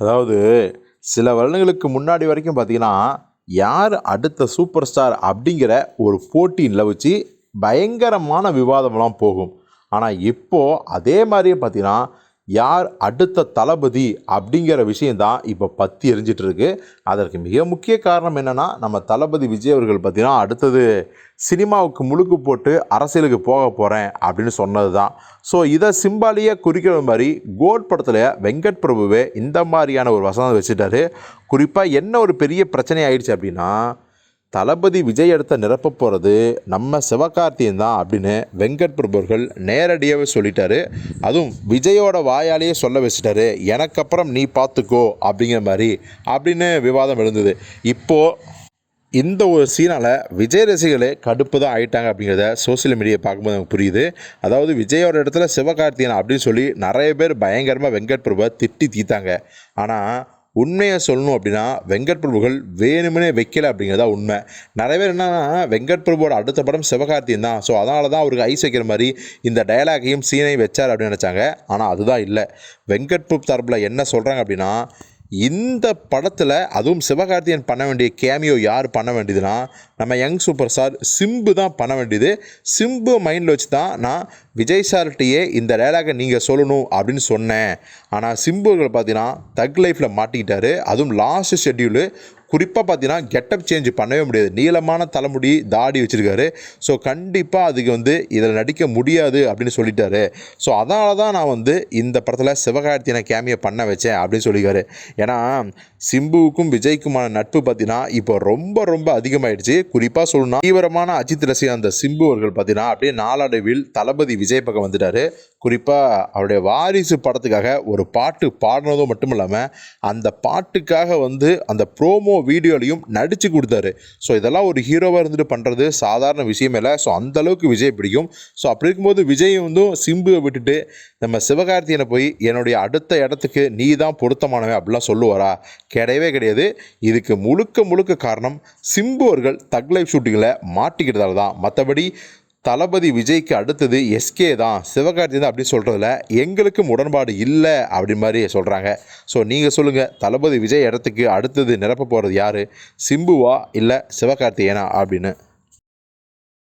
அதாவது சில வருடங்களுக்கு முன்னாடி வரைக்கும் பார்த்தீங்கன்னா யார் அடுத்த சூப்பர் ஸ்டார் அப்படிங்கிற ஒரு போட்டியில் வச்சு பயங்கரமான விவாதம்லாம் போகும். ஆனால் இப்போது அதே மாதிரியே பார்த்தீங்கன்னா யார் அடுத்த தளபதி அப்படிங்கிற விஷயந்தான் இப்போ பற்றி எரிஞ்சிட்டு இருக்கு அதற்கு மிக முக்கிய காரணம் என்னென்னா நம்ம தளபதி விஜய் அவர்கள் பார்த்தீங்கன்னா அடுத்தது சினிமாவுக்கு முழுக்கு போட்டு அரசியலுக்கு போக போகிறேன் அப்படின்னு சொன்னது தான் ஸோ இதை சிம்பாலியாக குறிக்கிற மாதிரி கோட் படத்தில் வெங்கட் பிரபுவே இந்த மாதிரியான ஒரு வசனம் வச்சுட்டாரு. குறிப்பாக என்ன ஒரு பெரிய பிரச்சனை ஆயிடுச்சு அப்படின்னா தளபதி விஜய் எடுத்த நிரப்ப போகிறது நம்ம சிவகார்த்தியன் தான் அப்படின்னு வெங்கட் பிரபு நேரடியாகவே சொல்லிட்டாரு. அதுவும் விஜயோட வாயாலேயே சொல்ல வச்சுட்டாரு. எனக்கு அப்புறம் நீ பார்த்துக்கோ அப்படிங்கிற மாதிரி அப்படின்னு விவாதம் எழுந்தது இப்போது இந்த ஒரு சீனால் விஜய் ரசிகர்களே கடுப்பு தான் ஆயிட்டாங்க அப்படிங்கிறத சோஷியல் மீடியா பார்க்கும்போது எனக்கு புரியுது. அதாவது விஜயோட இடத்துல சிவகார்த்தியன் அப்படின்னு சொல்லி நிறைய பேர் பயங்கரமாக வெங்கட் பிரபுவை திட்டி தீத்தாங்க ஆனால் உண்மையை சொல்லணும் அப்படின்னா வெங்கட் பிரபுகள் வேணுமனே வைக்கல அப்படிங்கிறதா உண்மை. நிறைய பேர் என்னன்னா வெங்கட் பிரபுவோட அடுத்த படம் சிவகார்த்தியன் தான். ஸோ அதனால தான் அவருக்கு ஐஸ் வைக்கிற மாதிரி இந்த டயலாகையும் சீனையும் வச்சார் அப்படின்னு நினச்சாங்க. ஆனால் அதுதான் இல்லை. வெங்கட் பிரபு தரப்பில் என்ன சொல்கிறாங்க அப்படின்னா இந்த படத்தில் அதுவும் சிவகார்த்தியன் பண்ண வேண்டிய கேமியோ யார் பண்ண வேண்டியதுன்னா நம்ம யங் சூப்பர் ஸ்டார் சிம்பு தான் பண்ண வேண்டியது. சிம்பு மைண்டில் வச்சு தான் நான் விஜய் சார்கிட்டயே இந்த டயலாகை நீங்கள் சொல்லணும் அப்படின்னு சொன்னேன். ஆனால் சிம்புகள் பார்த்தீங்கன்னா தக் லைஃப்பில் மாட்டிக்கிட்டாரு. அதுவும் லாஸ்ட் ஷெட்யூலு குறிப்பாக பார்த்தீங்கன்னா கெட்டப் சேஞ்ச் பண்ணவே முடியாது. நீளமான தலைமுடி தாடி வச்சுருக்காரு. ஸோ கண்டிப்பாக அதுக்கு வந்து இதில் நடிக்க முடியாது அப்படின்னு சொல்லிட்டாரு. ஸோ அதனால தான் நான் வந்து இந்த படத்தில் சிவகார்த்தியனை கேமியை பண்ண வச்சேன் அப்படின்னு சொல்லியிருக்காரு. ஏன்னா சிம்புவுக்கும் விஜய்க்குமான நட்பு பார்த்தீங்கன்னா இப்போ ரொம்ப ரொம்ப அதிகமாயிடுச்சு. குறிப்பாக சொல்லணும்னா தீவிரமான அஜித் ரசிகர் அந்த சிம்பு அவர்கள் பார்த்தீங்கன்னா அப்படியே நாளடைவில் தளபதி விஜய் பக்கம் வந்துட்டாரு. குறிப்பாக அவருடைய வாரிசு படத்துக்காக ஒரு பாட்டு பாடினதும் மட்டும் இல்லாமல் அந்த பாட்டுக்காக வந்து அந்த ப்ரோமோ வீடியோலையும் நடித்து கொடுத்தாரு. ஸோ இதெல்லாம் ஒரு ஹீரோவாக இருந்துட்டு பண்ணுறது சாதாரண விஷயம் இல்லை. ஸோ அந்த அளவுக்கு விஜய் பிடிக்கும். ஸோ அப்படி இருக்கும்போது விஜய் வந்து சிம்புவை விட்டுட்டு நம்ம சிவகார்த்தியனை போய் என்னுடைய அடுத்த இடத்துக்கு நீ தான் பொருத்தமானவன் அப்படிலாம் சொல்லுவாரா? கிடையவே கிடையாது. இதுக்கு முழுக்க முழுக்க காரணம் சிம்பு அவர்கள் தக் லைஃப் ஷூட்டிங்கில் மாட்டிக்கிறதால தான். மற்றபடி தளபதி விஜய்க்கு அடுத்தது எஸ்கே தான். சிவகார்த்தி தான் அப்படின்னு சொல்கிறதுல எங்களுக்கும் உடன்பாடு இல்லை அப்படி மாதிரி சொல்கிறாங்க ஸோ நீங்கள் சொல்லுங்கள் தளபதி விஜய் இடத்துக்கு அடுத்தது நிரப்ப போகிறது யார்? சிம்புவா இல்லை சிவகார்த்தியேனா அப்படின்னு?